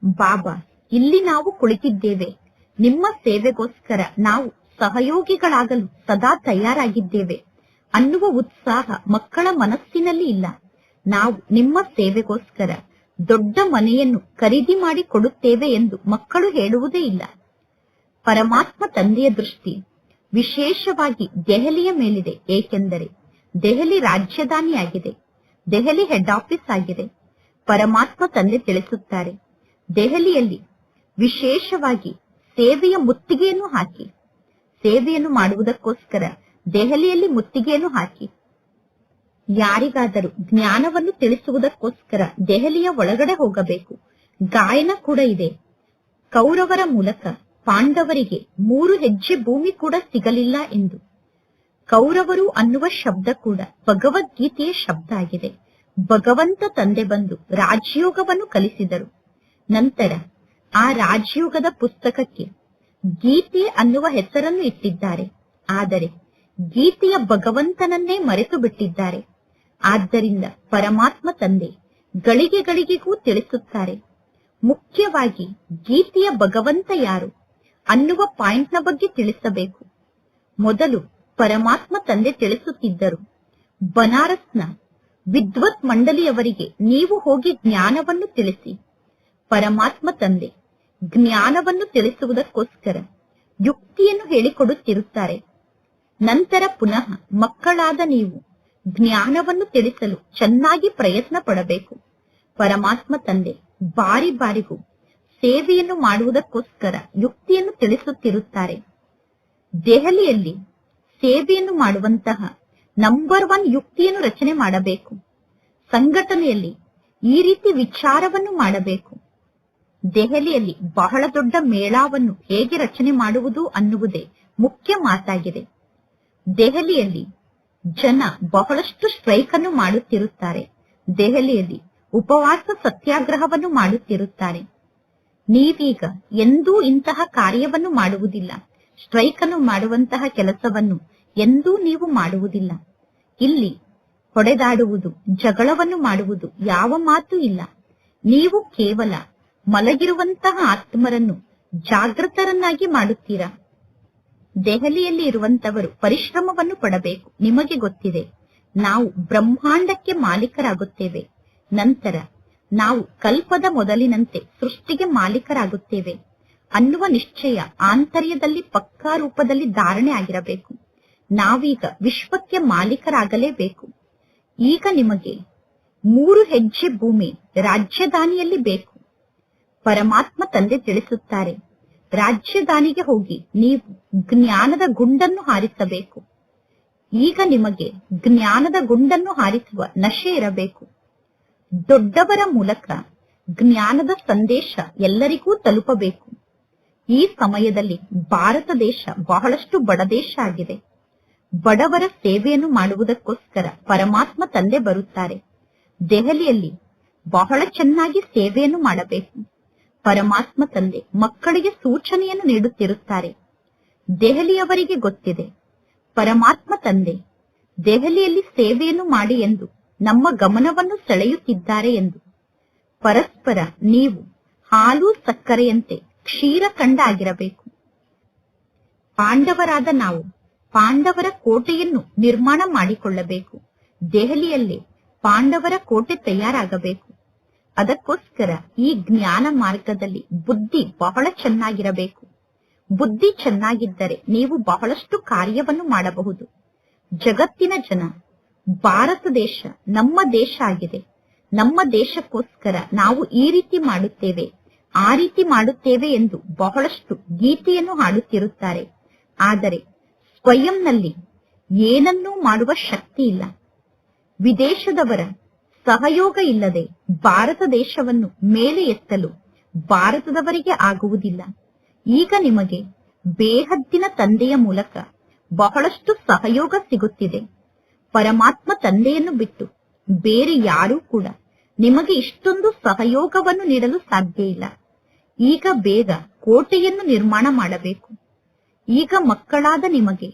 [SPEAKER 1] ಬಾಬಾ, ಇಲ್ಲಿ ನಾವು ಕುಳಿತಿದ್ದೇವೆ. ನಿಮ್ಮ ಸೇವೆಗೋಸ್ಕರ ನಾವು ಸಹಯೋಗಿಗಳಾಗಲು ಸದಾ ತಯಾರಾಗಿದ್ದೇವೆ. ಅನ್ನುವ ಉತ್ಸಾಹ ಮಕ್ಕಳ ಮನಸ್ಸಿನಲ್ಲಿ ಇಲ್ಲ. ನಾವು ನಿಮ್ಮ ಸೇವೆಗೋಸ್ಕರ ದೊಡ್ಡ ಮನೆಯನ್ನು ಖರೀದಿ ಮಾಡಿ ಕೊಡುತ್ತೇವೆ ಎಂದು ಮಕ್ಕಳು ಹೇಳುವುದೇ ಇಲ್ಲ. ಪರಮಾತ್ಮ ತಂದೆಯ ದೃಷ್ಟಿ ವಿಶೇಷವಾಗಿ ದೆಹಲಿಯ ಮೇಲಿದೆ, ಏಕೆಂದರೆ ದೆಹಲಿ ರಾಜಧಾನಿಯಾಗಿದೆ, ದೆಹಲಿ ಹೆಡ್ ಆಫೀಸ್ ಆಗಿದೆ. ಪರಮಾತ್ಮ ತಂದೆ ತಿಳಿಸುತ್ತಾರೆ, ದೆಹಲಿಯಲ್ಲಿ ವಿಶೇಷವಾಗಿ ಸೇವೆಯ ಮುತ್ತಿಗೆಯನ್ನು ಹಾಕಿ. ಸೇವೆಯನ್ನು ಮಾಡುವುದಕ್ಕೋಸ್ಕರ ದೆಹಲಿಯಲ್ಲಿ ಮುತ್ತಿಗೆಯನ್ನು ಹಾಕಿ. ಯಾರಿಗಾದರೂ ಜ್ಞಾನವನ್ನು ತಿಳಿಸುವುದಕ್ಕೋಸ್ಕರ ದೆಹಲಿಯ ಒಳಗಡೆ ಹೋಗಬೇಕು. ಗಾಯನ ಕೂಡ ಇದೆ. ಕೌರವರ ಮೂಲಕ ಪಾಂಡವರಿಗೆ ಮೂರು ಹೆಜ್ಜೆ ಭೂಮಿ ಕೂಡ ಸಿಗಲಿಲ್ಲ ಎಂದು. ಕೌರವರು ಅನ್ನುವ ಶಬ್ದ ಕೂಡ ಭಗವದ್ಗೀತೆಯ ಶಬ್ದ ಆಗಿದೆ. ಭಗವಂತ ತಂದೆ ಬಂದು ರಾಜಯೋಗವನ್ನು ಕಲಿಸಿದರು. ನಂತರ ಆ ರಾಜಯೋಗದ ಪುಸ್ತಕಕ್ಕೆ ಗೀತೆ ಅನ್ನುವ ಹೆಸರನ್ನು ಇಟ್ಟಿದ್ದಾರೆ. ಆದರೆ ಗೀತೆಯ ಭಗವಂತನನ್ನೇ ಮರೆತು ಬಿಟ್ಟಿದ್ದಾರೆ ಆದ್ದರಿಂದ ಪರಮಾತ್ಮ ತಂದೆ ಗಳಿಗೆ ಗಳಿಗೆಗೂ ತಿಳಿಸುತ್ತಾರೆ. ಮುಖ್ಯವಾಗಿ ಗೀತೆಯ ಭಗವಂತ ಯಾರು ಅನ್ನುವ ಪಾಯಿಂಟ್ನ ಬಗ್ಗೆ ತಿಳಿಸಬೇಕು. ಮೊದಲು ಪರಮಾತ್ಮ ತಂದೆ ತಿಳಿಸುತ್ತಿದ್ದರು. ಬನಾರಸ್ನ ವಿದ್ವತ್ ಮಂಡಳಿಯವರಿಗೆ ನೀವು ಹೋಗಿ ಜ್ಞಾನವನ್ನು ತಿಳಿಸಿ. ಪರಮಾತ್ಮ ತಂದೆ ಜ್ಞಾನವನ್ನು ತಿಳಿಸುವುದಕ್ಕೋಸ್ಕರ ಯುಕ್ತಿಯನ್ನು ಹೇಳಿಕೊಡುತ್ತಿರುತ್ತಾರೆ. ನಂತರ ಪುನಃ ಮಕ್ಕಳಾದ ನೀವು ಜ್ಞಾನವನ್ನು ತಿಳಿಸಲು ಚೆನ್ನಾಗಿ ಪ್ರಯತ್ನ ಪಡಬೇಕು. ಪರಮಾತ್ಮ ತಂದೆ, ಬಾರಿ ಬಾರಿಗೂ ಸೇವೆಯನ್ನು ಮಾಡುವುದಕ್ಕೋಸ್ಕರ ಯುಕ್ತಿಯನ್ನು ತಿಳಿಸುತ್ತಿರುತ್ತಾರೆ. ದೆಹಲಿಯಲ್ಲಿ ಸೇವೆಯನ್ನು ಮಾಡುವಂತಹ ನಂಬರ್ ಒನ್ ಯುಕ್ತಿಯನ್ನು ರಚನೆ ಮಾಡಬೇಕು. ಸಂಘಟನೆಯಲ್ಲಿ ಈ ರೀತಿ ವಿಚಾರವನ್ನು ಮಾಡಬೇಕು. ದೆಹಲಿಯಲ್ಲಿ ಬಹಳ ದೊಡ್ಡ ಮೇಳಾವನ್ನು ಹೇಗೆ ರಚನೆ ಮಾಡುವುದು ಅನ್ನುವುದೇ ಮುಖ್ಯ ಮಾತಾಗಿದೆ. ದೆಹಲಿಯಲ್ಲಿ ಜನ ಬಹಳಷ್ಟು ಸ್ಟ್ರೈಕ್ ಅನ್ನು ಮಾಡುತ್ತಿರುತ್ತಾರೆ. ದೆಹಲಿಯಲ್ಲಿ ಉಪವಾಸ ಸತ್ಯಾಗ್ರಹವನ್ನು ಮಾಡುತ್ತಿರುತ್ತಾರೆ. ನೀವೀಗ ಎಂದೂ ಇಂತಹ ಕಾರ್ಯವನ್ನು ಮಾಡುವುದಿಲ್ಲ. ಸ್ಟ್ರೈಕ್ ಅನ್ನು ಮಾಡುವಂತಹ ಕೆಲಸವನ್ನು ಎಂದೂ ನೀವು ಮಾಡುವುದಿಲ್ಲ. ಇಲ್ಲಿ ಹೊಡೆದಾಡುವುದು, ಜಗಳವನ್ನು ಮಾಡುವುದು ಯಾವ ಮಾತು ಇಲ್ಲ. ನೀವು ಕೇವಲ ಮಲಗಿರುವಂತಹ ಆತ್ಮರನ್ನು ಜಾಗೃತರನ್ನಾಗಿ ಮಾಡುತ್ತೀರಾ? ದೆಹಲಿಯಲ್ಲಿ ಇರುವಂತವರು ಪರಿಶ್ರಮವನ್ನು ಪಡಬೇಕು. ನಿಮಗೆ ಗೊತ್ತಿದೆ, ನಾವು ಬ್ರಹ್ಮಾಂಡಕ್ಕೆ ಮಾಲೀಕರಾಗುತ್ತೇವೆ. ನಂತರ ನಾವು ಕಲ್ಪದ ಮೊದಲಿನಂತೆ ಸೃಷ್ಟಿಗೆ ಮಾಲೀಕರಾಗುತ್ತೇವೆ. ಅನ್ನುವ ನಿಶ್ಚಯ ಆಂತರ್ಯದಲ್ಲಿ ಪಕ್ಕಾ ರೂಪದಲ್ಲಿ ಧಾರಣೆ ಆಗಿರಬೇಕು. ನಾವೀಗ ವಿಶ್ವಕ್ಕೆ ಮಾಲೀಕರಾಗಲೇಬೇಕು. ಈಗ ನಿಮಗೆ ಮೂರು ಹೆಜ್ಜೆ ಭೂಮಿ ರಾಜ್ಯಧಾನಿಯಲ್ಲಿ ಬೇಕು. ಪರಮಾತ್ಮ ತಂದೆ ತಿಳಿಸುತ್ತಾರೆ ರಾಜ್ಯಧಾನಿಗೆ ಹೋಗಿ ನೀವು ಜ್ಞಾನದ ಗುಂಡನ್ನು ಹಾರಿಸಬೇಕು. ಈಗ ನಿಮಗೆ ಜ್ಞಾನದ ಗುಂಡನ್ನು ಹಾರಿಸುವ ನಶೆ ಇರಬೇಕು. ದೊಡ್ಡವರ ಮೂಲಕ ಜ್ಞಾನದ ಸಂದೇಶ ಎಲ್ಲರಿಗೂ ತಲುಪಬೇಕು. ಈ ಸಮಯದಲ್ಲಿ ಭಾರತ ದೇಶ ಬಹಳಷ್ಟು ಬಡ ದೇಶ ಆಗಿದೆ. ಬಡವರ ಸೇವೆಯನ್ನು ಮಾಡುವುದಕ್ಕೋಸ್ಕರ ಪರಮಾತ್ಮ ತಂದೆ ಬರುತ್ತಾರೆ. ದೆಹಲಿಯಲ್ಲಿ ಬಹಳ ಚೆನ್ನಾಗಿ ಸೇವೆಯನ್ನು ಮಾಡಬೇಕು. ಪರಮಾತ್ಮ ತಂದೆ ಮಕ್ಕಳಿಗೆ ಸೂಚನೆಯನ್ನು ನೀಡುತ್ತಿರುತ್ತಾರೆ. ದೆಹಲಿಯವರಿಗೆ ಗೊತ್ತಿದೆ. ಪರಮಾತ್ಮ ತಂದೆ, ದೆಹಲಿಯಲ್ಲಿ ಸೇವೆಯನ್ನು ಮಾಡಿ ಎಂದು, ನಮ್ಮ ಗಮನವನ್ನು ಸೆಳೆಯುತ್ತಿದ್ದಾರೆ ಎಂದು. ಪರಸ್ಪರ ನೀವು ಹಾಲು ಸಕ್ಕರೆಯಂತೆ ಕ್ಷೀರಖಂಡ ಆಗಿರಬೇಕು ಪಾಂಡವರಾದ ನಾವು ಪಾಂಡವರ ಕೋಟೆಯನ್ನು ನಿರ್ಮಾಣ ಮಾಡಿಕೊಳ್ಳಬೇಕು. ದೆಹಲಿಯಲ್ಲೇ ಪಾಂಡವರ ಕೋಟೆ ತಯಾರಾಗಬೇಕು. ಅದಕ್ಕೋಸ್ಕರ ಈ ಜ್ಞಾನ ಮಾರ್ಗದಲ್ಲಿ ಬುದ್ಧಿ ಬಹಳ ಚೆನ್ನಾಗಿರಬೇಕು. ಬುದ್ಧಿ ಚೆನ್ನಾಗಿದ್ದರೆ ನೀವು ಬಹಳಷ್ಟು ಕಾರ್ಯವನ್ನು ಮಾಡಬಹುದು. ಜಗತ್ತಿನ ಜನ, ಭಾರತ ದೇಶ ನಮ್ಮ ದೇಶ ಆಗಿದೆ. ನಮ್ಮ ದೇಶಕ್ಕೋಸ್ಕರ ನಾವು ಈ ರೀತಿ ಮಾಡುತ್ತೇವೆ, ಆ ರೀತಿ ಮಾಡುತ್ತೇವೆ ಎಂದು ಬಹಳಷ್ಟು ಗೀತೆಯನ್ನು ಹಾಡುತ್ತಿರುತ್ತಾರೆ. ಆದರೆ ಸ್ವಯಂನಲ್ಲಿ ಏನನ್ನೂ ಮಾಡುವ ಶಕ್ತಿ ಇಲ್ಲ. ವಿದೇಶದವರ ಸಹಯೋಗ ಇಲ್ಲದೆ ಭಾರತ ದೇಶವನ್ನು ಮೇಲೆ ಎತ್ತಲು ಭಾರತದವರಿಗೆ ಆಗುವುದಿಲ್ಲ. ಈಗ ನಿಮಗೆ ಬೇಹದ್ದಿನ ತಂದೆಯ ಮೂಲಕ ಬಹಳಷ್ಟು ಸಹಯೋಗ ಸಿಗುತ್ತಿದೆ. ಪರಮಾತ್ಮ ತಂದೆಯನ್ನು ಬಿಟ್ಟು ಬೇರೆ ಯಾರೂ ಕೂಡ ನಿಮಗೆ ಇಷ್ಟೊಂದು ಸಹಯೋಗವನ್ನು ನೀಡಲು ಸಾಧ್ಯ ಇಲ್ಲ. ಈಗ ಬೇಗ ಕೋಟೆಯನ್ನು ನಿರ್ಮಾಣ ಮಾಡಬೇಕು. ಈಗ ಮಕ್ಕಳಾದ ನಿಮಗೆ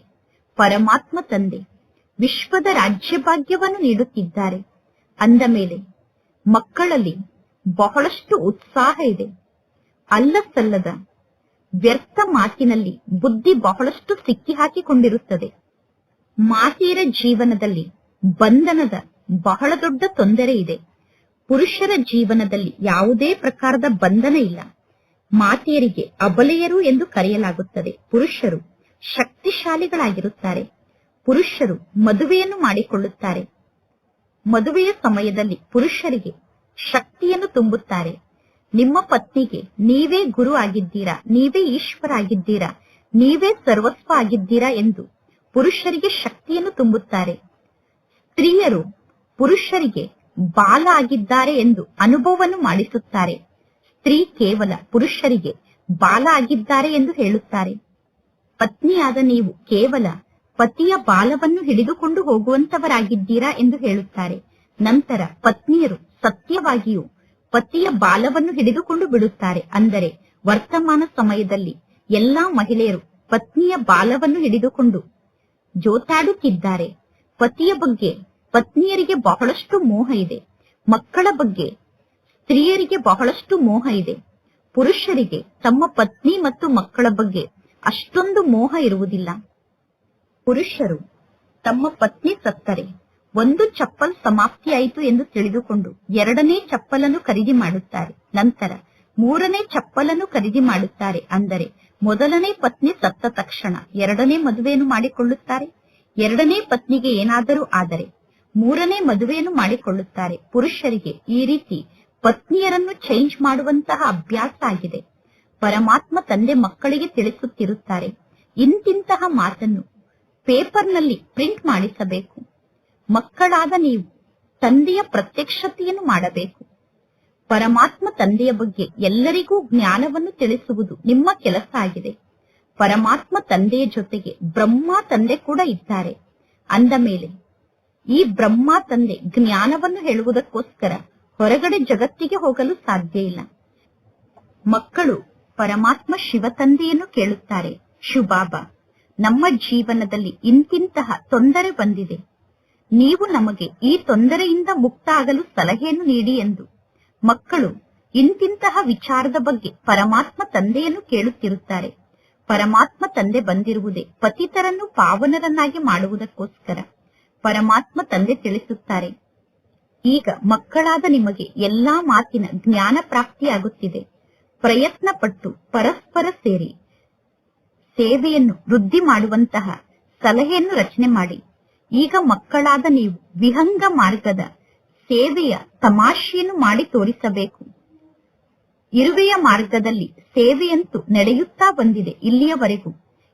[SPEAKER 1] ಪರಮಾತ್ಮ ತಂದೆ ವಿಶ್ವದ ರಾಜ್ಯಭಾಗ್ಯವನ್ನು ನೀಡುತ್ತಿದ್ದಾರೆ. ಅಂದ ಮೇಲೆ ಮಕ್ಕಳಲ್ಲಿ ಬಹಳಷ್ಟು ಉತ್ಸಾಹ ಇದೆ. ಅಲ್ಲ ಸಲ್ಲದ ವ್ಯರ್ಥ ಮಾತಿನಲ್ಲಿ ಬುದ್ಧಿ ಬಹಳಷ್ಟು ಸಿಕ್ಕಿ ಹಾಕಿಕೊಂಡಿರುತ್ತದೆ ಮಾತೆಯರ ಜೀವನದಲ್ಲಿ ಬಂಧನದ ಬಹಳ ದೊಡ್ಡ ತೊಂದರೆ ಇದೆ. ಪುರುಷರ ಜೀವನದಲ್ಲಿ ಯಾವುದೇ ಪ್ರಕಾರದ ಬಂಧನ ಇಲ್ಲ. ಮಾತೆಯರಿಗೆ ಅಬಲೆಯರು ಎಂದು ಕರೆಯಲಾಗುತ್ತದೆ. ಪುರುಷರು ಶಕ್ತಿಶಾಲಿಗಳಾಗಿರುತ್ತಾರೆ. ಪುರುಷರು ಮದುವೆಯನ್ನು ಮಾಡಿಕೊಳ್ಳುತ್ತಾರೆ. ಮದುವೆಯ ಸಮಯದಲ್ಲಿ ಪುರುಷರಿಗೆ ಶಕ್ತಿಯನ್ನು ತುಂಬುತ್ತಾರೆ. ನಿಮ್ಮ ಪತ್ನಿಗೆ ನೀವೇ ಗುರು ಆಗಿದ್ದೀರಾ? ನೀವೇ ಈಶ್ವರ ಆಗಿದ್ದೀರಾ? ನೀವೇ ಸರ್ವಸ್ವ ಆಗಿದ್ದೀರಾ ಎಂದು ಪುರುಷರಿಗೆ ಶಕ್ತಿಯನ್ನು ತುಂಬುತ್ತಾರೆ. ಸ್ತ್ರೀಯರು ಪುರುಷರಿಗೆ ಬಾಲ ಆಗಿದ್ದಾರೆ ಎಂದು ಅನುಭವವನ್ನು ಮಾಡಿಸುತ್ತಾರೆ. ಸ್ತ್ರೀ ಕೇವಲ ಪುರುಷರಿಗೆ ಬಾಲ ಆಗಿದ್ದಾರೆ ಎಂದು ಹೇಳುತ್ತಾರೆ. ಪತ್ನಿಯಾದ ನೀವು ಕೇವಲ ಪತಿಯ ಬಾಲವನ್ನು ಹಿಡಿದುಕೊಂಡು ಹೋಗುವಂತವರಾಗಿದ್ದೀರಾ ಎಂದು ಹೇಳುತ್ತಾರೆ. ನಂತರ ಪತ್ನಿಯರು ಸತ್ಯವಾಗಿಯೂ ಪತಿಯ ಬಾಲವನ್ನು ಹಿಡಿದುಕೊಂಡು ಬಿಡುತ್ತಾರೆ. ಅಂದರೆ ವರ್ತಮಾನ ಸಮಯದಲ್ಲಿ ಎಲ್ಲಾ ಮಹಿಳೆಯರು ಪತ್ನಿಯ ಬಾಲವನ್ನು ಹಿಡಿದುಕೊಂಡು ಜೋತಾಡುತ್ತಿದ್ದಾರೆ. ಪತಿಯ ಬಗ್ಗೆ ಪತ್ನಿಯರಿಗೆ ಬಹಳಷ್ಟು ಮೋಹ ಇದೆ. ಮಕ್ಕಳ ಬಗ್ಗೆ ಸ್ತ್ರೀಯರಿಗೆ ಬಹಳಷ್ಟು ಮೋಹ ಇದೆ. ಪುರುಷರಿಗೆ ತಮ್ಮ ಪತ್ನಿ ಮತ್ತು ಮಕ್ಕಳ ಬಗ್ಗೆ ಅಷ್ಟೊಂದು ಮೋಹ ಇರುವುದಿಲ್ಲ. ಪುರುಷರು ತಮ್ಮ ಪತ್ನಿ ಸತ್ತರೆ. ಒಂದು ಚಪ್ಪಲ್ ಸಮಾಪ್ತಿಯಾಯಿತು ಎಂದು ತಿಳಿದುಕೊಂಡು ಎರಡನೇ ಚಪ್ಪಲನ್ನು ಖರೀದಿ ಮಾಡುತ್ತಾರೆ. ನಂತರ ಮೂರನೇ ಚಪ್ಪಲನ್ನು ಖರೀದಿ ಮಾಡುತ್ತಾರೆ. ಅಂದರೆ ಮೊದಲನೇ ಪತ್ನಿ ಸತ್ತ ತಕ್ಷಣ ಎರಡನೇ ಮದುವೆಯನ್ನು ಮಾಡಿಕೊಳ್ಳುತ್ತಾರೆ. ಎರಡನೇ ಪತ್ನಿಗೆ ಏನಾದರೂ ಆದರೆ ಮೂರನೇ ಮದುವೆಯನ್ನು ಮಾಡಿಕೊಳ್ಳುತ್ತಾರೆ. ಪುರುಷರಿಗೆ ಈ ರೀತಿ ಪತ್ನಿಯರನ್ನು ಚೇಂಜ್ ಮಾಡುವಂತಹ ಅಭ್ಯಾಸ ಆಗಿದೆ. ಪರಮಾತ್ಮ ತಂದೆ ಮಕ್ಕಳಿಗೆ ತಿಳಿಸುತ್ತಿರುತ್ತಾರೆ. ಇಂತಿಂತಹ ಮಾತನ್ನು ಪೇಪರ್ನಲ್ಲಿ ಪ್ರಿಂಟ್ ಮಾಡಿಸಬೇಕು. ಮಕ್ಕಳಾದ ನೀವು ತಂದೆಯ ಪ್ರತ್ಯಕ್ಷತೆಯನ್ನು ಮಾಡಬೇಕು. ಪರಮಾತ್ಮ ತಂದೆಯ ಬಗ್ಗೆ ಎಲ್ಲರಿಗೂ ಜ್ಞಾನವನ್ನು ತಿಳಿಸುವುದು ನಿಮ್ಮ ಕೆಲಸ ಆಗಿದೆ. ಪರಮಾತ್ಮ ತಂದೆಯ ಜೊತೆಗೆ ಬ್ರಹ್ಮ ತಂದೆ ಕೂಡ ಇದ್ದಾರೆ. ಅಂದ ಮೇಲೆ, ಈ ಬ್ರಹ್ಮ ತಂದೆ ಜ್ಞಾನವನ್ನು ಹೇಳುವುದಕ್ಕೋಸ್ಕರ ಹೊರಗಡೆ ಜಗತ್ತಿಗೆ ಹೋಗಲು ಸಾಧ್ಯ ಇಲ್ಲ. ಮಕ್ಕಳು ಪರಮಾತ್ಮ ಶಿವ ತಂದೆಯನ್ನು ಕೇಳುತ್ತಾರೆ. ಶುಭಾಬ ನಮ್ಮ ಜೀವನದಲ್ಲಿ ಇಂತಿಂತಹ ತೊಂದರೆ ಬಂದಿದೆ. ನೀವು ನಮಗೆ ಈ ತೊಂದರೆಯಿಂದ ಮುಕ್ತ ಆಗಲು ಸಲಹೆಯನ್ನು ನೀಡಿ ಎಂದು. ಮಕ್ಕಳು, ಇಂತಿಂತಹ ವಿಚಾರದ ಬಗ್ಗೆ ಪರಮಾತ್ಮ ತಂದೆಯನ್ನು ಕೇಳುತ್ತಿರುತ್ತಾರೆ. ಪರಮಾತ್ಮ ತಂದೆ ಬಂದಿರುವುದೇ ಪತಿತರನ್ನು ಪಾವನರನ್ನಾಗಿ ಮಾಡುವುದಕ್ಕೋಸ್ಕರ. ಪರಮಾತ್ಮ ತಂದೆ ತಿಳಿಸುತ್ತಾರೆ, ಈಗ ಮಕ್ಕಳಾದ ನಿಮಗೆ ಎಲ್ಲಾ ಮಾತಿನ ಜ್ಞಾನ ಪ್ರಾಪ್ತಿಯಾಗುತ್ತಿದೆ. ಪ್ರಯತ್ನ ಪಟ್ಟು ಪರಸ್ಪರ ಸೇರಿ. ಸೇವೆಯನ್ನು ವೃದ್ಧಿ ಮಾಡುವಂತಹ ಸಲಹೆಯನ್ನು ರಚನೆ ಮಾಡಿ. ಈಗ ಮಕ್ಕಳಾದ ನೀವು ವಿಹಂಗ ಮಾರ್ಗದ ಸೇವೆಯ ತಮಾಷೆಯನ್ನು ಮಾಡಿ ತೋರಿಸಬೇಕು. ಇರುವೆಯ ಮಾರ್ಗದಲ್ಲಿ ಸೇವೆಯಂತೂ ನಡೆಯುತ್ತಾ ಬಂದಿದೆ ಇಲ್ಲಿಯವರೆಗೂ.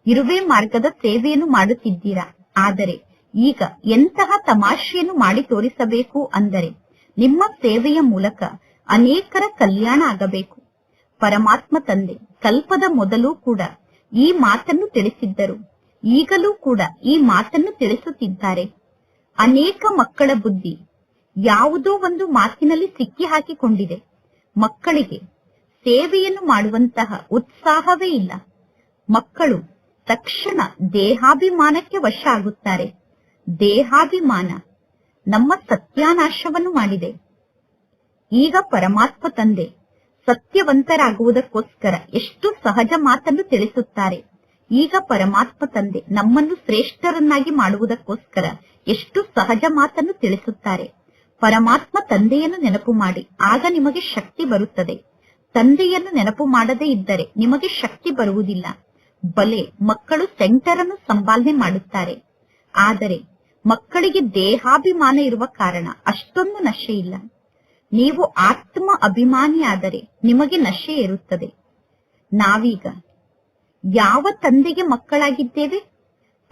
[SPEAKER 1] ಇರುವೆ ಮಾರ್ಗದ ಸೇವೆಯನ್ನು ಮಾಡುತ್ತಿದ್ದೀರಾ? ಆದರೆ ಈಗ ಎಂತಹ ತಮಾಷೆಯನ್ನು ಮಾಡಿ ತೋರಿಸಬೇಕು ಅಂದರೆ ನಿಮ್ಮ ಸೇವೆಯ ಮೂಲಕ ಅನೇಕರ ಕಲ್ಯಾಣ ಆಗಬೇಕು. ಪರಮಾತ್ಮ ತಂದೆ, ಕಲ್ಪದ ಮೊದಲು ಕೂಡ ಈ ಮಾತನ್ನು ತಿಳಿಸಿದ್ದರು. ಈಗಲೂ ಕೂಡ ಈ ಮಾತನ್ನು ತಿಳಿಸುತ್ತಿದ್ದಾರೆ. ಅನೇಕ ಮಕ್ಕಳ ಬುದ್ಧಿ ಯಾವುದೋ ಒಂದು ಮಾತಿನಲ್ಲಿ ಸಿಕ್ಕಿ ಹಾಕಿಕೊಂಡಿದೆ. ಮಕ್ಕಳಿಗೆ ಸೇವೆಯನ್ನು ಮಾಡುವಂತಹ ಉತ್ಸಾಹವೇ ಇಲ್ಲ. ಮಕ್ಕಳು ತಕ್ಷಣ ದೇಹಾಭಿಮಾನಕ್ಕೆ ವಶ ಆಗುತ್ತಾರೆ ದೇಹಾಭಿಮಾನ ನಮ್ಮ ಸತ್ಯಾನಾಶವನ್ನು ಮಾಡಿದೆ. ಈಗ ಪರಮಾತ್ಮ ತಂದೆ ಸತ್ಯವಂತರಾಗುವುದಕ್ಕೋಸ್ಕರ ಎಷ್ಟು ಸಹಜ ಮಾತನ್ನು ತಿಳಿಸುತ್ತಾರೆ. ಈಗ ಪರಮಾತ್ಮ ತಂದೆ ನಮ್ಮನ್ನು ಶ್ರೇಷ್ಠರನ್ನಾಗಿ ಮಾಡುವುದಕ್ಕೋಸ್ಕರ ಎಷ್ಟು ಸಹಜ ಮಾತನ್ನು ತಿಳಿಸುತ್ತಾರೆ. ಪರಮಾತ್ಮ ತಂದೆಯನ್ನು ನೆನಪು ಮಾಡಿ, ಆಗ ನಿಮಗೆ ಶಕ್ತಿ ಬರುತ್ತದೆ. ತಂದೆಯನ್ನು ನೆನಪು ಮಾಡದೇ ಇದ್ದರೆ ನಿಮಗೆ ಶಕ್ತಿ ಬರುವುದಿಲ್ಲ. ಬಲೆ ಮಕ್ಕಳು ಸೆಂಟರ್ ಅನ್ನು ಸಂಪಾಲನೆ ಮಾಡುತ್ತಾರೆ. ಆದರೆ ಮಕ್ಕಳಿಗೆ ದೇಹಾಭಿಮಾನ ಇರುವ ಕಾರಣ ಅಷ್ಟೊಂದು ನಶೆ ಇಲ್ಲ ನೀವು ಆತ್ಮ ಅಭಿಮಾನಿಯಾದರೆ ನಿಮಗೆ ನಶೆ ಇರುತ್ತದೆ ನಾವೀಗ ಯಾವ ತಂದೆಗೆ ಮಕ್ಕಳಾಗಿದ್ದೇವೆ?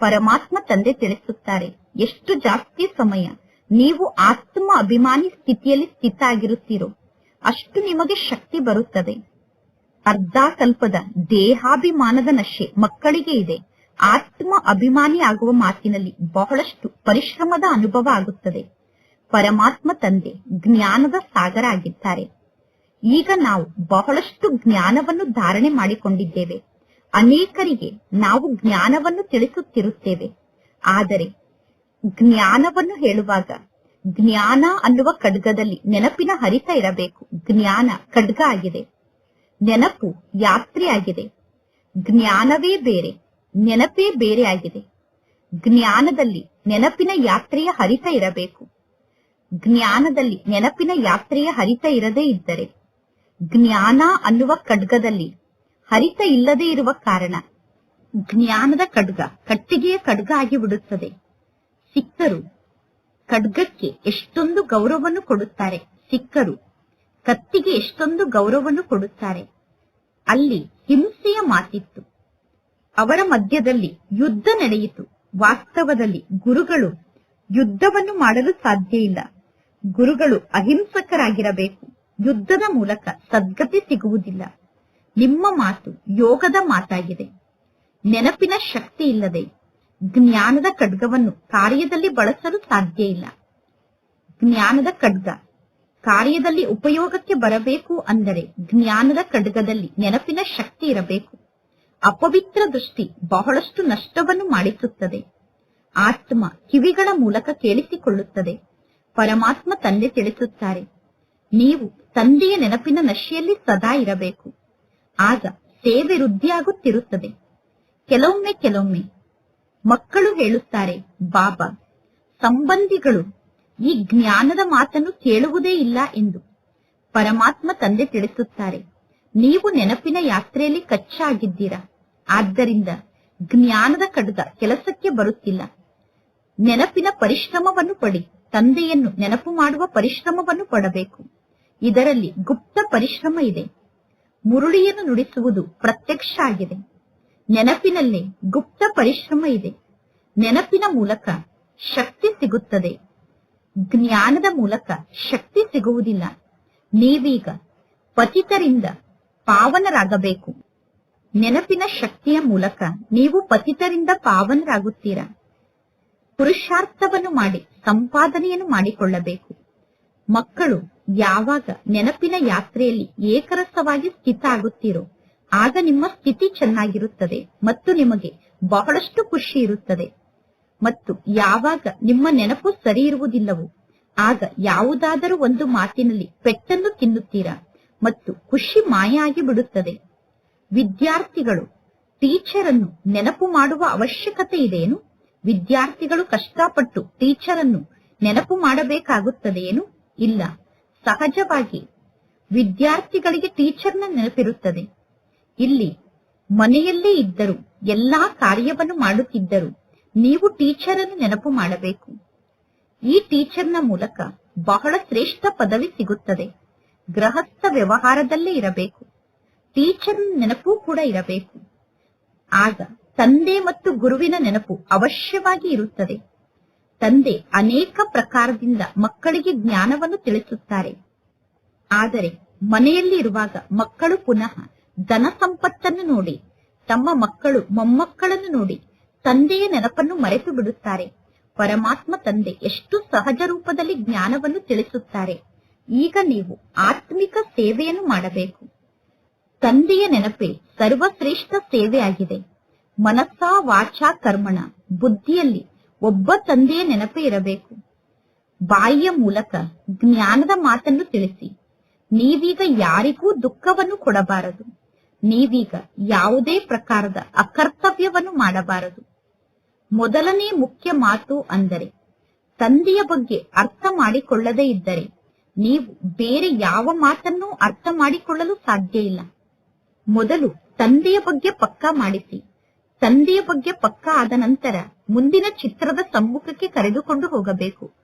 [SPEAKER 1] ಪರಮಾತ್ಮ ತಂದೆ ತಿಳಿಸುತ್ತಾರೆ, ಎಷ್ಟು ಜಾಸ್ತಿ ಸಮಯ ನೀವು ಆತ್ಮ ಅಭಿಮಾನಿ ಸ್ಥಿತಿಯಲ್ಲಿ ಸ್ಥಿತ ಆಗಿರುತ್ತೀರೋ, ಅಷ್ಟು ನಿಮಗೆ ಶಕ್ತಿ ಬರುತ್ತದೆ. ಅರ್ಧ ಕಲ್ಪದ ದೇಹಾಭಿಮಾನದ ನಶೆ ಮಕ್ಕಳಿಗೆ ಇದೆ. ಆತ್ಮ ಅಭಿಮಾನಿ ಆಗುವ ಮಾತಿನಲ್ಲಿ ಬಹಳಷ್ಟು ಪರಿಶ್ರಮದ ಅನುಭವ ಆಗುತ್ತದೆ. ಪರಮಾತ್ಮ ತಂದೆ, ಜ್ಞಾನದ ಸಾಗರ ಆಗಿದ್ದಾರೆ ಈಗ ನಾವು ಬಹಳಷ್ಟು ಜ್ಞಾನವನ್ನು ಧಾರಣೆ ಮಾಡಿಕೊಂಡಿದ್ದೇವೆ. ಅನೇಕರಿಗೆ ನಾವು ಜ್ಞಾನವನ್ನು ತಿಳಿಸುತ್ತಿರುತ್ತೇವೆ. ಆದರೆ, ಜ್ಞಾನವನ್ನು ಹೇಳುವಾಗ ಜ್ಞಾನ ಅನ್ನುವ ಖಡ್ಗದಲ್ಲಿ ನೆನಪಿನ ಹರಿತ ಇರಬೇಕು. ಜ್ಞಾನ ಖಡ್ಗ ಆಗಿದೆ. ನೆನಪು ಯಾತ್ರೆಯಾಗಿದೆ ಜ್ಞಾನವೇ ಬೇರೆ, ನೆನಪೇ ಬೇರೆ ಆಗಿದೆ. ಜ್ಞಾನದಲ್ಲಿ ನೆನಪಿನ ಯಾತ್ರೆಯ ಹರಿತ ಇರಬೇಕು. ಜ್ಞಾನದಲ್ಲಿ ನೆನಪಿನ ಯಾತ್ರೆಯ ಹರಿತ ಇರದೇ ಇದ್ದರೆ, ಜ್ಞಾನ ಅನ್ನುವ ಖಡ್ಗದಲ್ಲಿ ಹರಿತ ಇಲ್ಲದೆ ಇರುವ ಕಾರಣ ಜ್ಞಾನದ ಖಡ್ಗ, ಕಟ್ಟಿಗೆಯ ಖಡ್ಗ ಆಗಿ ಬಿಡುತ್ತದೆ ಸಿಕ್ಕರು ಖಡ್ಗಕ್ಕೆ ಎಷ್ಟೊಂದು ಗೌರವವನ್ನು ಕೊಡುತ್ತಾರೆ. ಸಿಕ್ಕರು ಕತ್ತಿಗೆ ಎಷ್ಟೊಂದು ಗೌರವವನ್ನು ಕೊಡುತ್ತಾರೆ. ಅಲ್ಲಿ ಹಿಂಸೆಯ ಮಾತಿತ್ತು. ಅವರ ಮಧ್ಯದಲ್ಲಿ ಯುದ್ಧ ನಡೆಯಿತು. ವಾಸ್ತವದಲ್ಲಿ ಗುರುಗಳು ಯುದ್ಧವನ್ನು ಮಾಡಲು ಸಾಧ್ಯ ಇಲ್ಲ. ಗುರುಗಳು ಅಹಿಂಸಕರಾಗಿರಬೇಕು. ಯುದ್ಧದ ಮೂಲಕ ಸದ್ಗತಿ ಸಿಗುವುದಿಲ್ಲ. ನಿಮ್ಮ ಮಾತು ಯೋಗದ ಮಾತಾಗಿದೆ. ನೆನಪಿನ ಶಕ್ತಿ ಇಲ್ಲದೆ ಜ್ಞಾನದ ಖಡ್ಗವನ್ನು ಕಾರ್ಯದಲ್ಲಿ ಬಳಸಲು ಸಾಧ್ಯ ಇಲ್ಲ. ಜ್ಞಾನದ ಖಡ್ಗ ಕಾರ್ಯದಲ್ಲಿ ಉಪಯೋಗಕ್ಕೆ ಬರಬೇಕು ಅಂದರೆ ಜ್ಞಾನದ ಖಡ್ಗದಲ್ಲಿ ನೆನಪಿನ ಶಕ್ತಿ ಇರಬೇಕು. ಅಪವಿತ್ರ ದೃಷ್ಟಿ ಬಹಳಷ್ಟು ನಷ್ಟವನ್ನು ಮಾಡಿಸುತ್ತದೆ. ಆತ್ಮ ಕಿವಿಗಳ ಮೂಲಕ ಕೇಳಿಸಿಕೊಳ್ಳುತ್ತದೆ. ಪರಮಾತ್ಮ ತಂದೆ ತಿಳಿಸುತ್ತಾರೆ. ನೀವು ತಂದೆಯ ನೆನಪಿನ ನಶೆಯಲ್ಲಿ ಸದಾ ಇರಬೇಕು. ಆಗ ಸೇವೆ ವೃದ್ಧಿಯಾಗುತ್ತಿರುತ್ತದೆ. ಕೆಲವೊಮ್ಮೆ ಕೆಲವೊಮ್ಮೆ ಮಕ್ಕಳು ಹೇಳುತ್ತಾರೆ, ಬಾಬಾ, ಸಂಬಂಧಿಗಳು ಈ ಜ್ಞಾನದ ಮಾತನ್ನು ಕೇಳುವುದೇ ಇಲ್ಲ ಎಂದು ಪರಮಾತ್ಮ ತಂದೆ ತಿಳಿಸುತ್ತಾರೆ. ನೀವು ನೆನಪಿನ ಯಾತ್ರೆಯಲ್ಲಿ ಕಚ್ಚಾಗಿದ್ದೀರಾ. ಆದ್ದರಿಂದ ಜ್ಞಾನದ ಕಡದ ಕೆಲಸಕ್ಕೆ ಬರುತ್ತಿಲ್ಲ. ನೆನಪಿನ ಪರಿಶ್ರಮವನ್ನು ಪಡಿ. ತಂದೆಯನ್ನು ನೆನಪು ಮಾಡುವ ಪರಿಶ್ರಮವನ್ನು ಪಡಬೇಕು. ಇದರಲ್ಲಿ ಗುಪ್ತ ಪರಿಶ್ರಮ ಇದೆ. ಮುರುಳಿಯನ್ನು ನುಡಿಸುವುದು ಪ್ರತ್ಯಕ್ಷ ಆಗಿದೆ ನೆನಪಿನಲ್ಲಿ ಗುಪ್ತ ಪರಿಶ್ರಮ ಇದೆ. ನೆನಪಿನ ಮೂಲಕ ಶಕ್ತಿ ಸಿಗುತ್ತದೆ. ಜ್ಞಾನದ ಮೂಲಕ ಶಕ್ತಿ ಸಿಗುವುದಿಲ್ಲ. ನೀವೀಗ ಪತಿತರಿಂದ ಪಾವನರಾಗಬೇಕು. ನೆನಪಿನ ಶಕ್ತಿಯ ಮೂಲಕ ನೀವು ಪತಿತರಿಂದ ಪಾವನರಾಗುತ್ತೀರಾ? ಪುರುಷಾರ್ಥವನ್ನು ಮಾಡಿ. ಸಂಪಾದನೆಯನ್ನು ಮಾಡಿಕೊಳ್ಳಬೇಕು. ಮಕ್ಕಳು ಯಾವಾಗ ನೆನಪಿನ ಯಾತ್ರೆಯಲ್ಲಿ ಏಕರಸವಾಗಿ ಸ್ಥಿತ ಆಗುತ್ತೀರೋ ಆಗ ನಿಮ್ಮ ಸ್ಥಿತಿ ಚೆನ್ನಾಗಿರುತ್ತದೆ ಮತ್ತು ನಿಮಗೆ ಬಹಳಷ್ಟು ಖುಷಿ ಇರುತ್ತದೆ. ಮತ್ತು ಯಾವಾಗ ನಿಮ್ಮ ನೆನಪು ಸರಿ ಇರುವುದಿಲ್ಲವೋ, ಆಗ ಯಾವುದಾದರೂ ಒಂದು ಮಾತಿನಲ್ಲಿ ಪೆಟ್ಟನ್ನು ತಿನ್ನುತ್ತೀರಾ ಮತ್ತು ಖುಷಿ ಮಾಯ ಆಗಿ ಬಿಡುತ್ತದೆ. ವಿದ್ಯಾರ್ಥಿಗಳು ಟೀಚರ್ ಅನ್ನು ನೆನಪು ಮಾಡುವ ಅವಶ್ಯಕತೆ ಇದೆಯೇನು? ವಿದ್ಯಾರ್ಥಿಗಳು ಕಷ್ಟಪಟ್ಟು ಟೀಚರ್ ಅನ್ನು ನೆನಪು ಮಾಡಬೇಕಾಗುತ್ತದೆಯೇನು ಇಲ್ಲ. ಸಹಜವಾಗಿ ವಿದ್ಯಾರ್ಥಿಗಳಿಗೆ ಟೀಚರ್ನ ನೆನಪಿರುತ್ತದೆ. ಇಲ್ಲಿ ಮನೆಯಲ್ಲೇ ಇದ್ದರು, ಎಲ್ಲಾ ಕಾರ್ಯವನ್ನು ಮಾಡುತ್ತಿದ್ದರು ನೀವು ಟೀಚರ್ ಅನ್ನು ನೆನಪು ಮಾಡಬೇಕು. ಈ ಟೀಚರ್ನ ಮೂಲಕ ಬಹಳ ಶ್ರೇಷ್ಠ ಪದವಿ ಸಿಗುತ್ತದೆ. ಗೃಹಸ್ಥ ವ್ಯವಹಾರದಲ್ಲೇ ಇರಬೇಕು. ಟೀಚರ್ ನೆನಪು ಕೂಡ ಇರಬೇಕು. ಆಗ ತಂದೆ ಮತ್ತು ಗುರುವಿನ ನೆನಪು ಅವಶ್ಯವಾಗಿ ಇರುತ್ತದೆ. ತಂದೆ ಅನೇಕ ಪ್ರಕಾರದಿಂದ ಮಕ್ಕಳಿಗೆ ಜ್ಞಾನವನ್ನು ತಿಳಿಸುತ್ತಾರೆ. ಆದರೆ ಮನೆಯಲ್ಲಿ ಇರುವಾಗ ಮಕ್ಕಳು ಪುನಃ ಧನ ಸಂಪತ್ತನ್ನು ನೋಡಿ, ತಮ್ಮ ಮಕ್ಕಳು ಮೊಮ್ಮಕ್ಕಳನ್ನು ನೋಡಿ ತಂದೆಯ ನೆನಪನ್ನು ಮರೆತು ಬಿಡುತ್ತಾರೆ. ಪರಮಾತ್ಮ ತಂದೆ ಎಷ್ಟು ಸಹಜ ರೂಪದಲ್ಲಿ ಜ್ಞಾನವನ್ನು ತಿಳಿಸುತ್ತಾರೆ. ಈಗ ನೀವು ಆತ್ಮಿಕ ಸೇವೆಯನ್ನು ಮಾಡಬೇಕು. ತಂದೆಯ ನೆನಪೇ ಸರ್ವಶ್ರೇಷ್ಠ ಸೇವೆಯಾಗಿದೆ. ಮನಸ್ಸ ವಾಚಾ ಕರ್ಮಣ. ಬುದ್ಧಿಯಲ್ಲಿ ಒಬ್ಬ ತಂದೆಯ ನೆನಪೇ ಇರಬೇಕು. ಬಾಯಿಯ ಮೂಲಕ ಜ್ಞಾನದ ಮಾತನ್ನು ತಿಳಿಸಿ. ನೀವೀಗ ಯಾರಿಗೂ ದುಃಖವನ್ನು ಕೊಡಬಾರದು. ನೀವೀಗ ಯಾವುದೇ ಪ್ರಕಾರದ ಅಕರ್ತವ್ಯವನ್ನು ಮಾಡಬಾರದು. ಮೊದಲನೇ ಮುಖ್ಯ ಮಾತು ಅಂದರೆ, ತಂದೆಯ ಬಗ್ಗೆ ಅರ್ಥ ಮಾಡಿಕೊಳ್ಳದೇ ಇದ್ದರೆ ನೀವು ಬೇರೆ ಯಾವ ಮಾತನ್ನೂ ಅರ್ಥ ಮಾಡಿಕೊಳ್ಳಲು ಸಾಧ್ಯ ಇಲ್ಲ. ಮೊದಲು ತಂದೆಯ ಬಗ್ಗೆ ಪಕ್ಕಾ ಮಾಡಿಸಿ. ತಂದೆಯ ಬಗ್ಗೆ ಪಕ್ಕಾ ಆದ ನಂತರ ಮುಂದಿನ ಚಿತ್ರದ ಸಮ್ಮುಖಕ್ಕೆ ಕರೆದುಕೊಂಡು ಹೋಗಬೇಕು.